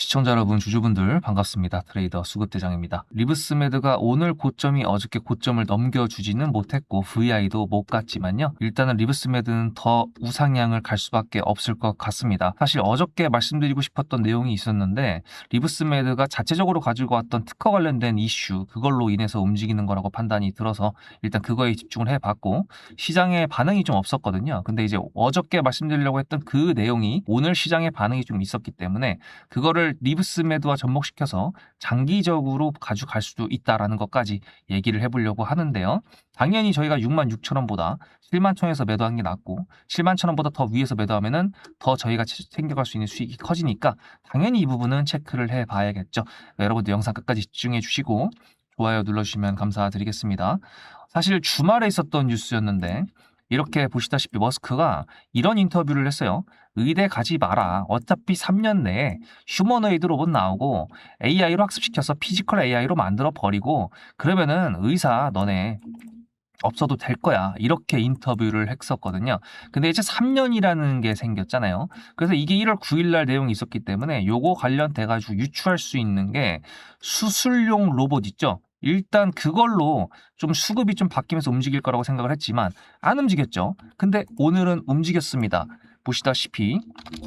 시청자 여러분, 주주분들 반갑습니다. 트레이더 수급대장입니다. 리브스메드가 오늘 고점이 어저께 고점을 넘겨주지는 못했고 VI도 못 갔지만요. 일단은 리브스메드는 더 우상향을 갈 수밖에 없을 것 같습니다. 사실 어저께 말씀드리고 싶었던 내용이 있었는데 리브스메드가 자체적으로 가지고 왔던 특허 관련된 이슈 그걸로 인해서 움직이는 거라고 판단이 들어서 일단 그거에 집중을 해봤고 시장에 반응이 좀 없었거든요. 근데 이제 어저께 말씀드리려고 했던 그 내용이 오늘 시장에 반응이 좀 있었기 때문에 그거를 리브스 매도와 접목시켜서 장기적으로 가져갈 수도 있다라는 것까지 얘기를 해보려고 하는데요. 당연히 저희가 6만 6천 원보다 7만 천에서 매도한 게 낫고 7만 천 원보다 더 위에서 매도하면은 더 저희가 챙겨갈 수 있는 수익이 커지니까 당연히 이 부분은 체크를 해봐야겠죠. 여러분들 영상 끝까지 집중해 주시고 좋아요 눌러주시면 감사드리겠습니다. 사실 주말에 있었던 뉴스였는데 이렇게 보시다시피 머스크가 이런 인터뷰를 했어요. 의대 가지 마라. 어차피 3년 내에 휴머노이드 로봇 나오고 AI로 학습시켜서 피지컬 AI로 만들어 버리고 그러면은 의사 너네 없어도 될 거야. 이렇게 인터뷰를 했었거든요. 근데 이제 3년이라는 게 생겼잖아요. 그래서 이게 1월 9일 날 내용이 있었기 때문에 요거 관련돼 가지고 유추할 수 있는 게 수술용 로봇 있죠. 일단 그걸로 좀 수급이 좀 바뀌면서 움직일 거라고 생각을 했지만 안 움직였죠. 근데 오늘은 움직였습니다. 보시다시피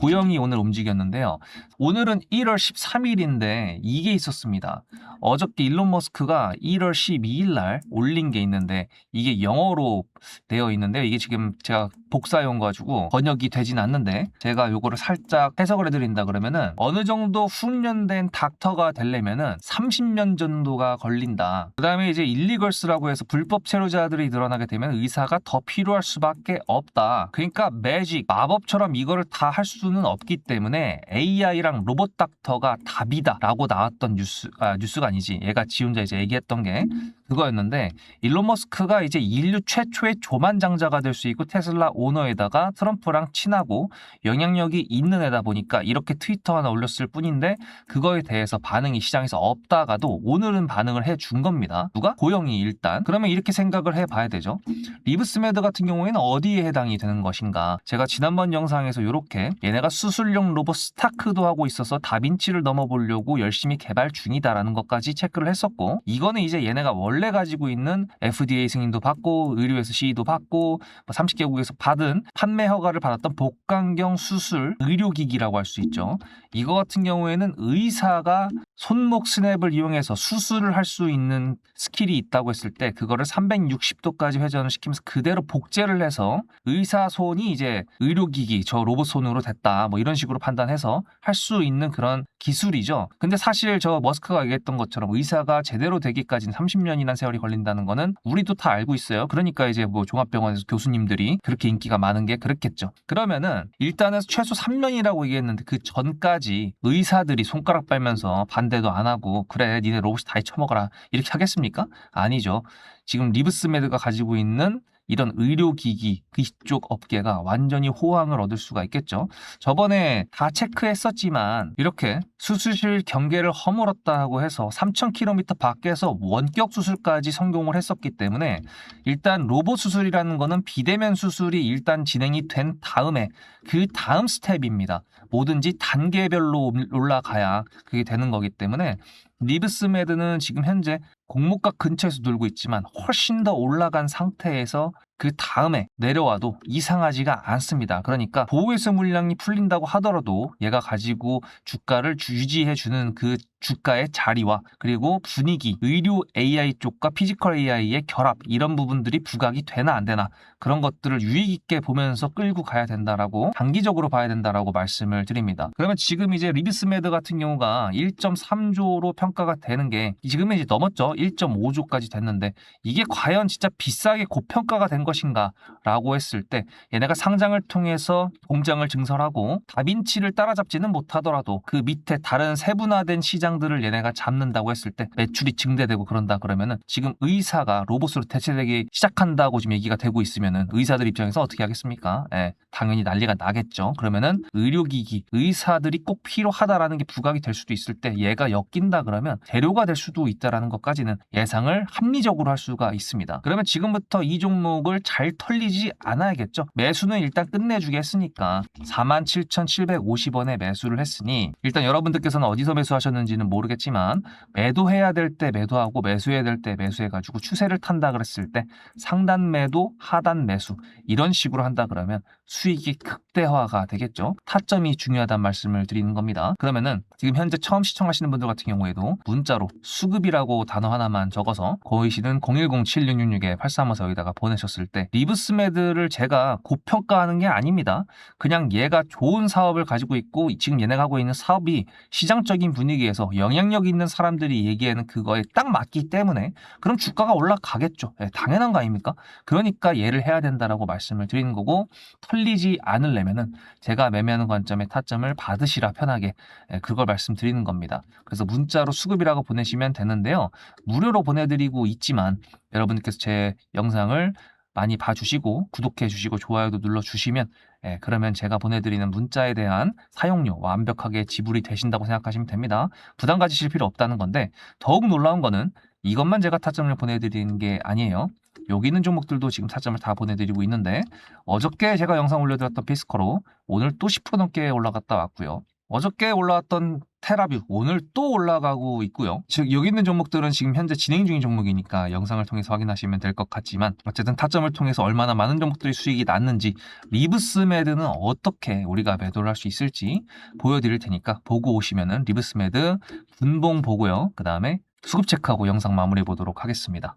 고영이 오늘 움직였는데요. 오늘은 1월 13일인데 이게 있었습니다. 어저께 일론 머스크가 1월 12일 날 올린 게 있는데 이게 영어로 되어 있는데요. 이게 지금 제가 복사용 가지고 번역이 되진 않는데 제가 요거를 살짝 해석을 해드린다 그러면은 어느 정도 훈련된 닥터가 되려면은 30년 정도가 걸린다. 그 다음에 이제 일리걸스라고 해서 불법 체류자들이 늘어나게 되면 의사가 더 필요할 수밖에 없다. 그러니까 매직 마법처럼 이거를 다 할 수는 없기 때문에 AI랑 로봇 닥터가 답이다라고 나왔던 뉴스 아 뉴스가 아니지 얘가 지 혼자 이제 얘기했던 게 그거였는데 일론 머스크가 이제 인류 최초의 조만장자가 될 수 있고 테슬라 오너에다가 트럼프랑 친하고 영향력이 있는 애다 보니까 이렇게 트위터 하나 올렸을 뿐인데 그거에 대해서 반응이 시장에서 없다가도 오늘은 반응을 해 준 겁니다. 누가? 고영이 일단. 그러면 이렇게 생각을 해봐야 되죠. 리브스메드 같은 경우에는 어디에 해당이 되는 것인가? 제가 지난번 영상에서 이렇게 얘네가 수술용 로봇 스타크도 하고 있어서 다빈치를 넘어보려고 열심히 개발 중이다라는 것까지 체크를 했었고 이거는 이제 얘네가 원래 가지고 있는 FDA 승인도 받고 의료에서 CE도 받고 30개국에서 받은 판매 허가를 받았던 복강경 수술 의료기기라고 할 수 있죠. 이거 같은 경우에는 의사가 손목 스냅을 이용해서 수술을 할 수 있는 스킬이 있다고 했을 때 그거를 360도까지 회전을 시키면서 그대로 복제를 해서 의사 손이 이제 의료기기 저 로봇 손으로 됐다 뭐 이런 식으로 판단해서 할수 있는 그런 기술이죠. 근데 사실 저 머스크가 얘기했던 것처럼 의사가 제대로 되기까지는 30년이나 세월이 걸린다는 거는 우리도 다 알고 있어요. 그러니까 이제 뭐 종합병원에서 교수님들이 그렇게 인기가 많은 게 그렇겠죠. 그러면은 일단은 최소 3년이라고 얘기했는데 그 전까지 의사들이 손가락 빨면서 반대도 안 하고 그래 니네 로봇이 다 쳐먹어라 이렇게 하겠습니까? 아니죠. 지금 리브스메드가 가지고 있는 이런 의료기기 그쪽 업계가 완전히 호황을 얻을 수가 있겠죠. 저번에 다 체크했었지만 이렇게 수술실 경계를 허물었다고 해서 3,000km 밖에서 원격 수술까지 성공을 했었기 때문에 일단 로봇 수술이라는 거는 비대면 수술이 일단 진행이 된 다음에 그 다음 스텝입니다. 뭐든지 단계별로 올라가야 그게 되는 거기 때문에 리브스메드는 지금 현재 공모가 근처에서 돌고 있지만 훨씬 더 올라간 상태에서 그 다음에 내려와도 이상하지가 않습니다. 그러니까 보호해서 물량이 풀린다고 하더라도 얘가 가지고 주가를 유지해 주는 그 주가의 자리와 그리고 분위기, 의료 AI 쪽과 피지컬 AI의 결합 이런 부분들이 부각이 되나 안 되나 그런 것들을 유익 있게 보면서 끌고 가야 된다라고 단기적으로 봐야 된다라고 말씀을 드립니다. 그러면 지금 이제 리비스메드 같은 경우가 1.3조로 평가가 되는 게 지금은 이제 넘었죠. 1.5조까지 됐는데 이게 과연 진짜 비싸게 고평가가 된 것인가라고 했을 때 얘네가 상장을 통해서 공장을 증설하고 다빈치를 따라잡지는 못하더라도 그 밑에 다른 세분화된 시장들을 얘네가 잡는다고 했을 때 매출이 증대되고 그런다 그러면은 지금 의사가 로봇으로 대체되기 시작한다고 지금 얘기가 되고 있으면은 의사들 입장에서 어떻게 하겠습니까? 예, 당연히 난리가 나겠죠. 그러면은 의료기기 의사들이 꼭 필요하다라는 게 부각이 될 수도 있을 때 얘가 엮인다 그러면 재료가 될 수도 있다라는 것까지는 예상을 합리적으로 할 수가 있습니다. 그러면 지금부터 이 종목을 타점을 잘 털리지 않아야겠죠. 매수는 일단 끝내주게 했으니까 47,750원에 매수를 했으니 일단 여러분들께서는 어디서 매수하셨는지는 모르겠지만 매도해야 될 때 매도하고 매수해야 될 때 매수해가지고 추세를 탄다 그랬을 때 상단 매도, 하단 매수 이런 식으로 한다 그러면 수익이 극대화가 되겠죠. 타점이 중요하다는 말씀을 드리는 겁니다. 그러면은 지금 현재 처음 시청하시는 분들 같은 경우에도 문자로 수급이라고 단어 하나만 적어서 보이시는 010-7666-8354 여기다가 보내셨을 때 리브스매드를 제가 고평가하는 게 아닙니다. 그냥 얘가 좋은 사업을 가지고 있고 지금 얘네가 하고 있는 사업이 시장적인 분위기에서 영향력 있는 사람들이 얘기하는 그거에 딱 맞기 때문에 그럼 주가가 올라가겠죠. 예, 당연한 거 아닙니까? 그러니까 얘를 해야 된다라고 말씀을 드리는 거고 털 리지 않으려면은 제가 매매하는 관점의 타점을 받으시라 편하게 예, 그걸 말씀드리는 겁니다. 그래서 문자로 수급이라고 보내시면 되는데요. 무료로 보내드리고 있지만 여러분께서 제 영상을 많이 봐주시고 구독해 주시고 좋아요도 눌러 주시면 예, 그러면 제가 보내드리는 문자에 대한 사용료 완벽하게 지불이 되신다고 생각하시면 됩니다. 부담 가지실 필요 없다는 건데 더욱 놀라운 거는 이것만 제가 타점을 보내드리는 게 아니에요. 여기 있는 종목들도 지금 타점을 다 보내드리고 있는데 어저께 제가 영상 올려드렸던 피스커로 오늘 또 10% 넘게 올라갔다 왔고요. 어저께 올라왔던 테라뷰 오늘 또 올라가고 있고요. 즉 여기 있는 종목들은 지금 현재 진행 중인 종목이니까 영상을 통해서 확인하시면 될 것 같지만 어쨌든 타점을 통해서 얼마나 많은 종목들이 수익이 났는지 리브스 매드는 어떻게 우리가 매도를 할 수 있을지 보여드릴 테니까 보고 오시면은 리브스 매드 분봉 보고요. 그 다음에 수급 체크하고 영상 마무리해 보도록 하겠습니다.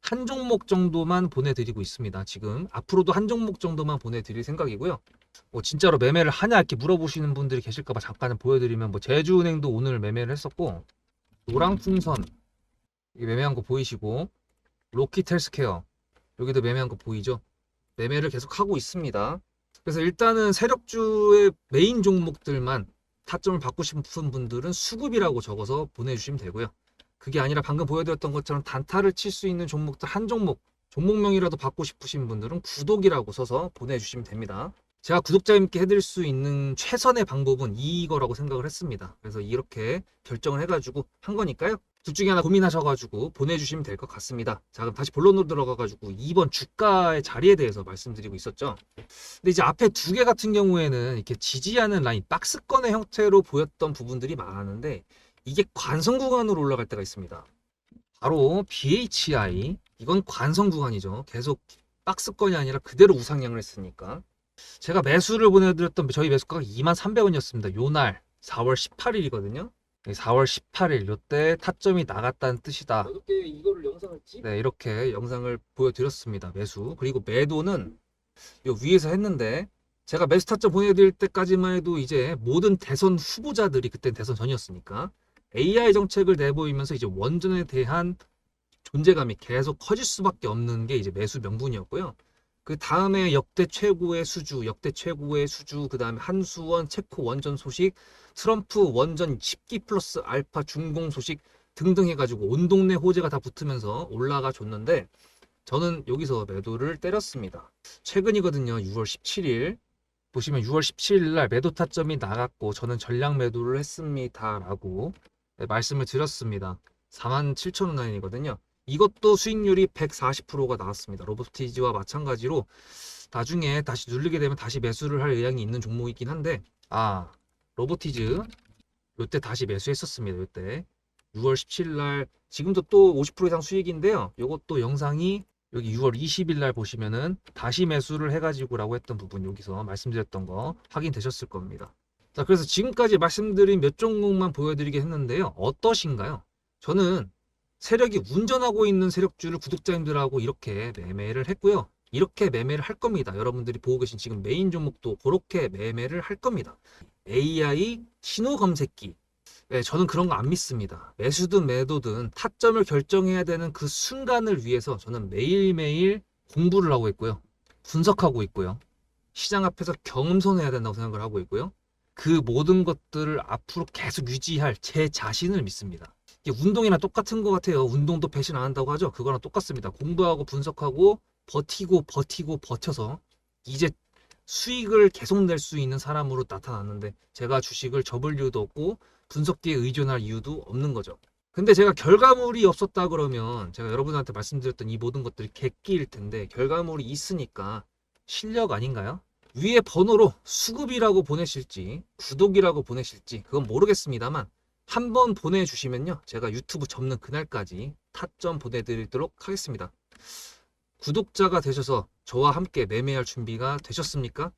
한 종목 정도만 보내드리고 있습니다. 지금 앞으로도 한 종목 정도만 보내드릴 생각이고요. 뭐 진짜로 매매를 하냐 이렇게 물어보시는 분들이 계실까봐 잠깐 보여드리면 뭐 제주은행도 오늘 매매를 했었고 노랑풍선 매매한 거 보이시고 로키텔스케어 여기도 매매한 거 보이죠? 매매를 계속 하고 있습니다. 그래서 일단은 세력주의 메인 종목들만 타점을 받고 싶은 분들은 수급이라고 적어서 보내주시면 되고요. 그게 아니라 방금 보여드렸던 것처럼 단타를 칠 수 있는 종목들 한 종목, 종목명이라도 받고 싶으신 분들은 구독이라고 써서 보내주시면 됩니다. 제가 구독자님께 해드릴 수 있는 최선의 방법은 이거라고 생각을 했습니다. 그래서 이렇게 결정을 해가지고 한 거니까요. 둘 중에 하나 고민하셔가지고 보내주시면 될 것 같습니다. 자, 그럼 다시 본론으로 들어가가지고 2번 주가의 자리에 대해서 말씀드리고 있었죠. 근데 이제 앞에 두 개 같은 경우에는 이렇게 지지하는 라인, 박스권의 형태로 보였던 부분들이 많았는데 이게 관성 구간으로 올라갈 때가 있습니다. 바로 BHI 이건 관성 구간이죠. 계속 박스권이 아니라 그대로 우상향을 했으니까 제가 매수를 보내드렸던 저희 매수가가 23,300원이었습니다. 요날 4월 18일이거든요. 4월 18일 요때 타점이 나갔다는 뜻이다. 네 이렇게 영상을 보여드렸습니다. 매수 그리고 매도는 요 위에서 했는데 제가 매수 타점 보내드릴 때까지만 해도 이제 모든 대선 후보자들이 그때 대선 전이었으니까 AI 정책을 내보이면서 이제 원전에 대한 존재감이 계속 커질 수밖에 없는 게 이제 매수 명분이었고요. 그 다음에 역대 최고의 수주, 역대 최고의 수주, 그 다음에 한수원, 체코 원전 소식, 트럼프 원전 10기 플러스 알파 준공 소식 등등 해가지고 온 동네 호재가 다 붙으면서 올라가 줬는데 저는 여기서 매도를 때렸습니다. 최근이거든요. 6월 17일. 보시면 6월 17일 날 매도 타점이 나갔고 저는 전량 매도를 했습니다라고 네, 말씀을 드렸습니다. 47,000원 라인이거든요. 이것도 수익률이 140%가 나왔습니다. 로보티지와 마찬가지로 나중에 다시 누르게 되면 다시 매수를 할 의향이 있는 종목이긴 한데 아 로보티즈 요때 다시 매수했었습니다. 요때 6월 17일 날 지금도 또 50% 이상 수익인데요. 요것도 영상이 여기 6월 20일 날 보시면은 다시 매수를 해가지고라고 했던 부분 여기서 말씀드렸던 거 확인되셨을 겁니다. 자 그래서 지금까지 말씀드린 몇 종목만 보여드리게 했는데요. 어떠신가요? 저는 세력이 운전하고 있는 세력주를 구독자님들하고 이렇게 매매를 했고요. 이렇게 매매를 할 겁니다. 여러분들이 보고 계신 지금 메인 종목도 그렇게 매매를 할 겁니다. AI 신호 검색기. 네, 저는 그런 거 안 믿습니다. 매수든 매도든 타점을 결정해야 되는 그 순간을 위해서 저는 매일매일 공부를 하고 있고요. 분석하고 있고요. 시장 앞에서 경험선해야 된다고 생각을 하고 있고요. 그 모든 것들을 앞으로 계속 유지할 제 자신을 믿습니다. 운동이나 똑같은 것 같아요. 운동도 배신 안 한다고 하죠. 그거랑 똑같습니다. 공부하고 분석하고 버티고 버티고 버텨서 이제 수익을 계속 낼 수 있는 사람으로 나타났는데 제가 주식을 접을 이유도 없고 분석기에 의존할 이유도 없는 거죠. 근데 제가 결과물이 없었다 그러면 제가 여러분한테 말씀드렸던 이 모든 것들이 객기일 텐데 결과물이 있으니까 실력 아닌가요? 위에 번호로 수급이라고 보내실지 구독이라고 보내실지 그건 모르겠습니다만 한 번 보내주시면요 제가 유튜브 접는 그날까지 타점 보내드리도록 하겠습니다. 구독자가 되셔서 저와 함께 매매할 준비가 되셨습니까?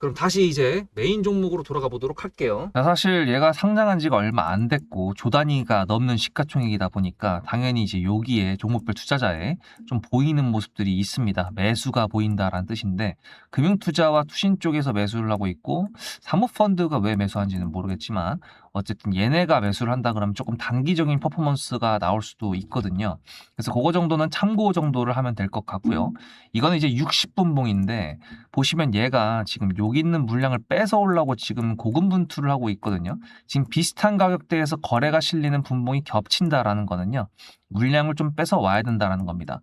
그럼 다시 이제 메인 종목으로 돌아가 보도록 할게요. 자, 사실 얘가 상장한 지가 얼마 안 됐고 조 단위가 넘는 시가총액이다 보니까 당연히 이제 여기에 종목별 투자자에 좀 보이는 모습들이 있습니다. 매수가 보인다라는 뜻인데 금융투자와 투신 쪽에서 매수를 하고 있고 사모펀드가 왜 매수한지는 모르겠지만 어쨌든 얘네가 매수를 한다 그러면 조금 단기적인 퍼포먼스가 나올 수도 있거든요. 그래서 그거 정도는 참고 정도를 하면 될 것 같고요. 이거는 이제 60분봉인데 보시면 얘가 지금 여기 있는 물량을 뺏어 오려고 지금 고군분투를 하고 있거든요. 지금 비슷한 가격대에서 거래가 실리는 분봉이 겹친다라는 거는요. 물량을 좀 뺏어 와야 된다라는 겁니다.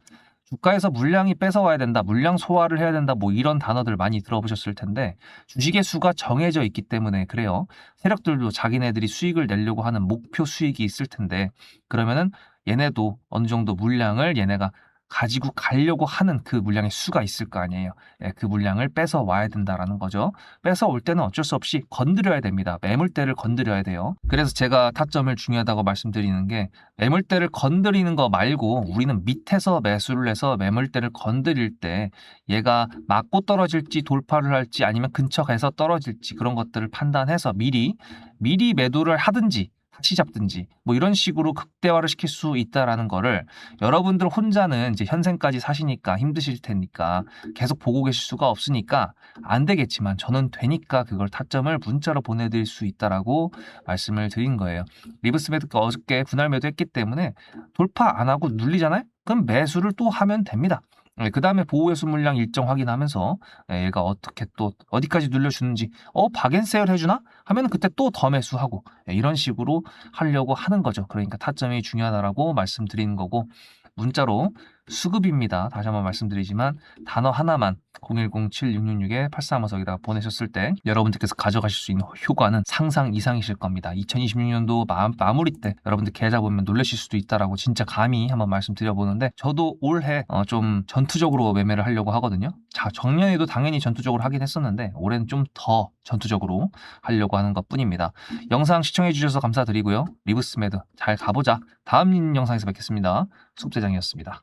주가에서 물량이 뺏어 와야 된다, 물량 소화를 해야 된다, 뭐 이런 단어들 많이 들어보셨을 텐데 주식의 수가 정해져 있기 때문에 그래요. 세력들도 자기네들이 수익을 내려고 하는 목표 수익이 있을 텐데 그러면은 얘네도 어느 정도 물량을 얘네가 가지고 가려고 하는 그 물량의 수가 있을 거 아니에요. 예, 그 물량을 뺏어 와야 된다라는 거죠. 뺏어 올 때는 어쩔 수 없이 건드려야 됩니다. 매물대를 건드려야 돼요. 그래서 제가 타점을 중요하다고 말씀드리는 게 매물대를 건드리는 거 말고 우리는 밑에서 매수를 해서 매물대를 건드릴 때 얘가 맞고 떨어질지 돌파를 할지 아니면 근처 가서 떨어질지 그런 것들을 판단해서 미리 미리 매도를 하든지 다시 잡든지 뭐 이런 식으로 극대화를 시킬 수 있다라는 거를 여러분들 혼자는 이제 현생까지 사시니까 힘드실 테니까 계속 보고 계실 수가 없으니까 안 되겠지만 저는 되니까 그걸 타점을 문자로 보내드릴 수 있다라고 말씀을 드린 거예요. 리브스 매드가 어저께 분할 매도했기 때문에 돌파 안 하고 눌리잖아요? 그럼 매수를 또 하면 됩니다. 그 다음에 보호회수 물량 일정 확인하면서 예, 얘가 어떻게 또 어디까지 눌려주는지 어 박앤세일 해주나 하면 그때 또 더 매수하고 예, 이런 식으로 하려고 하는 거죠. 그러니까 타점이 중요하다라고 말씀드리는 거고 문자로 수급입니다. 다시 한번 말씀드리지만 단어 하나만 010-7666-8353에다가 보내셨을 때 여러분들께서 가져가실 수 있는 효과는 상상 이상이실 겁니다. 2026년도 마, 마무리 때 여러분들 계좌 보면 놀라실 수도 있다라고 진짜 감히 한번 말씀드려보는데 저도 올해 어, 좀 전투적으로 매매를 하려고 하거든요. 자 작년에도 당연히 전투적으로 하긴 했었는데 올해는 좀 더 전투적으로 하려고 하는 것 뿐입니다. 영상 시청해 주셔서 감사드리고요. 리브스매드 잘 가보자. 다음 영상에서 뵙겠습니다. 숙제장이었습니다.